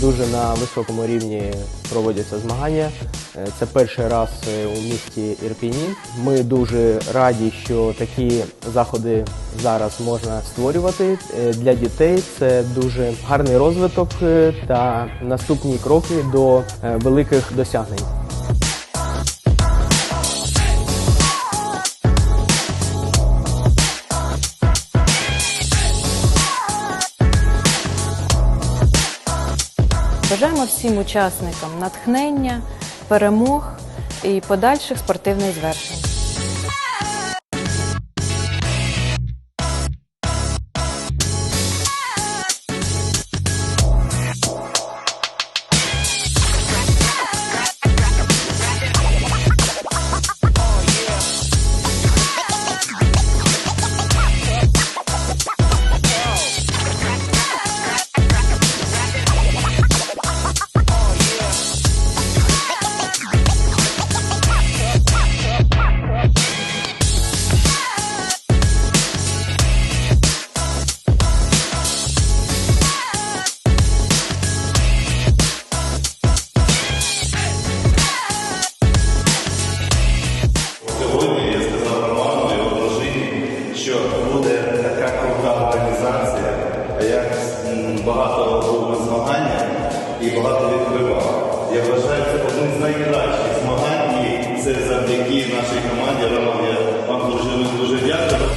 дуже на високому рівні проводяться змагання. Е, Це перший раз е, у місті Ірпіні. Ми дуже раді, що такі заходи зараз можна створювати Е, для дітей. Це дуже гарний розвиток та наступні кроки до великих досягнень. Бажаємо всім учасникам натхнення, перемог і подальших спортивних звершень. Що буде така крута організація, як м, багато робимо змагання і багато відкривав. Я вважаю, це одне з найкращих змагань, і це завдяки нашій команді. Роман, я вам дуже дуже дякую.